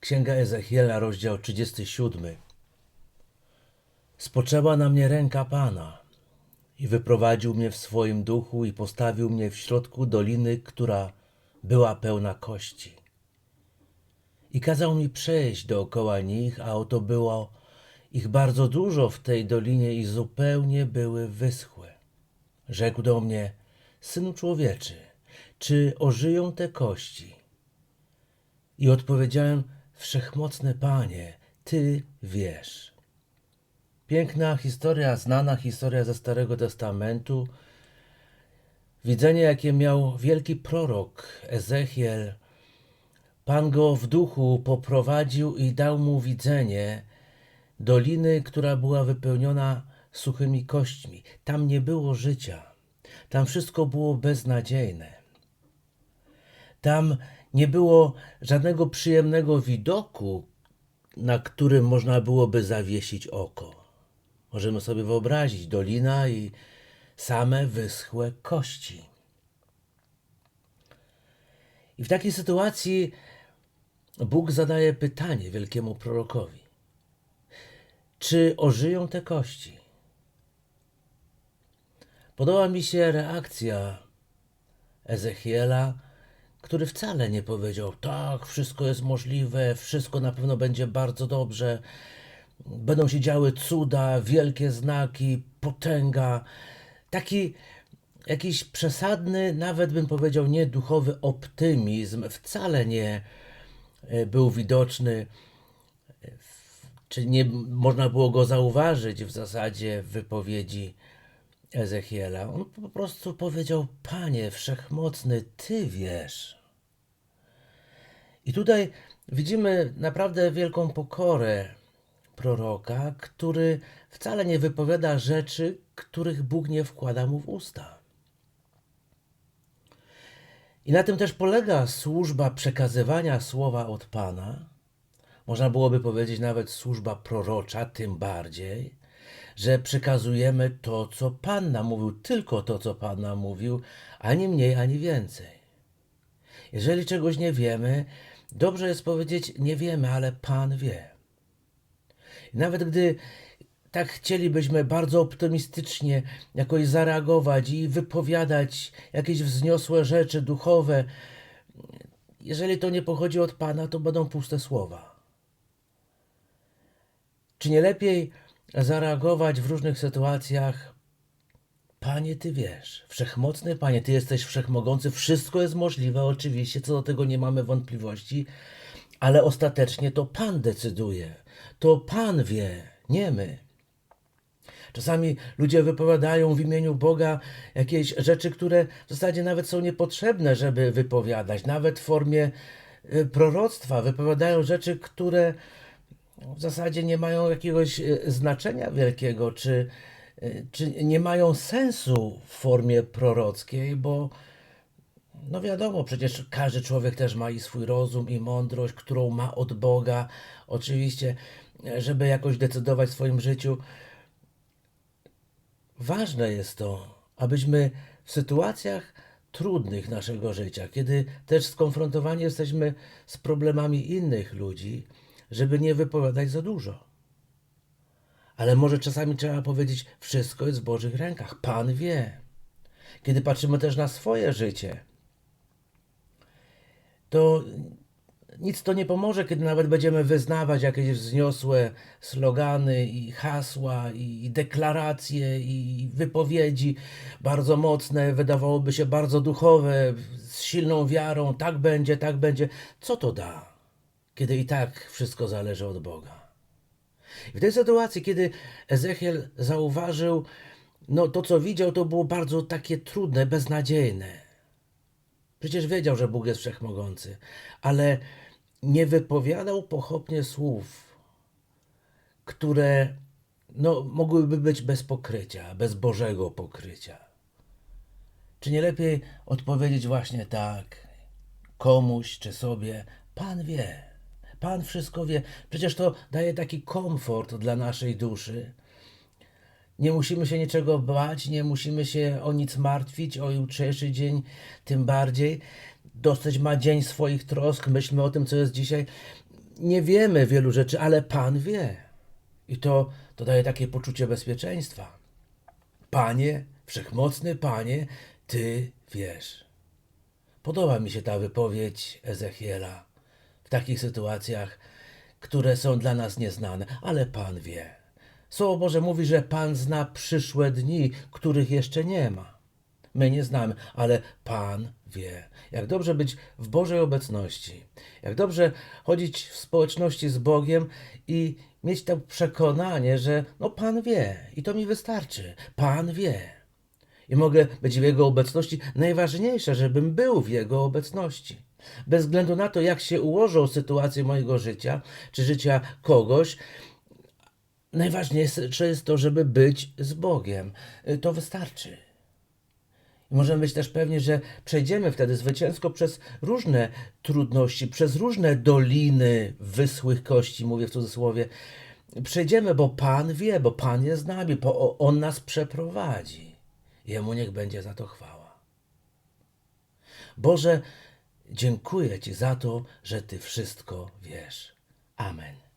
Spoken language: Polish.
Księga Ezechiela, rozdział 37. Spoczęła na mnie ręka Pana i wyprowadził mnie w swoim duchu i postawił mnie w środku doliny, która była pełna kości. I kazał mi przejść dookoła nich, a oto było ich bardzo dużo w tej dolinie i zupełnie były wyschłe. Rzekł do mnie, synu człowieczy, czy ożyją te kości? I odpowiedziałem, Wszechmocny Panie, Ty wiesz. Piękna historia, znana historia ze Starego Testamentu. Widzenie, jakie miał wielki prorok Ezechiel. Pan go w duchu poprowadził i dał mu widzenie doliny, która była wypełniona suchymi kośćmi. Tam nie było życia. Tam wszystko było beznadziejne. Tam nie było żadnego przyjemnego widoku, na którym można byłoby zawiesić oko. Możemy sobie wyobrazić dolina i same wyschłe kości. I w takiej sytuacji Bóg zadaje pytanie wielkiemu prorokowi: Czy ożyją te kości? Podoba mi się reakcja Ezechiela, który wcale nie powiedział: Tak, wszystko jest możliwe, wszystko na pewno będzie bardzo dobrze, będą się działy cuda, wielkie znaki, potęga. Taki jakiś przesadny, nawet bym powiedział, nieduchowy optymizm wcale nie e, był widoczny, czy nie można było go zauważyć w zasadzie w wypowiedzi Ezechiela. On po prostu powiedział: Panie wszechmocny, Ty wiesz. I tutaj widzimy naprawdę wielką pokorę proroka, który wcale nie wypowiada rzeczy, których Bóg nie wkłada mu w usta. I na tym też polega służba przekazywania słowa od Pana. Można byłoby powiedzieć nawet służba prorocza, tym bardziej, że przekazujemy to, co Pan nam mówił, tylko to, co Pan nam mówił, ani mniej, ani więcej. Jeżeli czegoś nie wiemy, dobrze jest powiedzieć, nie wiemy, ale Pan wie. I nawet gdy tak chcielibyśmy bardzo optymistycznie jakoś zareagować i wypowiadać jakieś wzniosłe rzeczy duchowe, jeżeli to nie pochodzi od Pana, to będą puste słowa. Czy nie lepiej zareagować w różnych sytuacjach? Panie, Ty wiesz, wszechmocny Panie, Ty jesteś wszechmogący, wszystko jest możliwe, oczywiście, co do tego nie mamy wątpliwości, ale ostatecznie to Pan decyduje, to Pan wie, nie my. Czasami ludzie wypowiadają w imieniu Boga jakieś rzeczy, które w zasadzie nawet są niepotrzebne, żeby wypowiadać, nawet w formie y, proroctwa. Wypowiadają rzeczy, które w zasadzie nie mają jakiegoś y, znaczenia wielkiego, czy, y, czy nie mają sensu w formie prorockiej, bo no wiadomo, przecież każdy człowiek też ma i swój rozum, i mądrość, którą ma od Boga. Oczywiście, żeby jakoś decydować w swoim życiu. Ważne jest to, abyśmy w sytuacjach trudnych naszego życia, kiedy też skonfrontowani jesteśmy z problemami innych ludzi, żeby nie wypowiadać za dużo. Ale może czasami trzeba powiedzieć, wszystko jest w Bożych rękach. Pan wie. Kiedy patrzymy też na swoje życie, to nic to nie pomoże, kiedy nawet będziemy wyznawać jakieś wzniosłe slogany i hasła, i deklaracje, i wypowiedzi bardzo mocne, wydawałoby się bardzo duchowe, z silną wiarą, tak będzie, tak będzie. Co to da, kiedy i tak wszystko zależy od Boga? I w tej sytuacji, kiedy Ezechiel zauważył, no to co widział, to było bardzo takie trudne, beznadziejne. Przecież wiedział, że Bóg jest wszechmogący, ale nie wypowiadał pochopnie słów, które no, mogłyby być bez pokrycia, bez Bożego pokrycia. Czy nie lepiej odpowiedzieć właśnie tak komuś czy sobie, Pan wie, Pan wszystko wie. Przecież to daje taki komfort dla naszej duszy. Nie musimy się niczego bać, nie musimy się o nic martwić, o jutrzejszy dzień tym bardziej. Dostać ma dzień swoich trosk, myślmy o tym, co jest dzisiaj. nie wiemy wielu rzeczy, ale Pan wie. I to, to daje takie poczucie bezpieczeństwa. Panie, wszechmocny Panie, Ty wiesz. Podoba mi się ta wypowiedź Ezechiela w takich sytuacjach, które są dla nas nieznane, ale Pan wie. Słowo Boże mówi, że Pan zna przyszłe dni, których jeszcze nie ma. My nie znamy, ale Pan wie. Jak dobrze być w Bożej obecności, jak dobrze chodzić w społeczności z Bogiem i mieć to przekonanie, że no Pan wie i to mi wystarczy. Pan wie. I mogę być w Jego obecności. Najważniejsze, żebym był w Jego obecności. Bez względu na to, jak się ułożą sytuacje mojego życia, czy życia kogoś, najważniejsze jest to, żeby być z Bogiem. Y, To wystarczy. I możemy być też pewni, że przejdziemy wtedy zwycięsko przez różne trudności, przez różne doliny wyschłych kości, mówię w cudzysłowie. Przejdziemy, bo Pan wie, bo Pan jest z nami, bo On nas przeprowadzi. Jemu niech będzie za to chwała. Boże, dziękuję Ci za to, że Ty wszystko wiesz. Amen.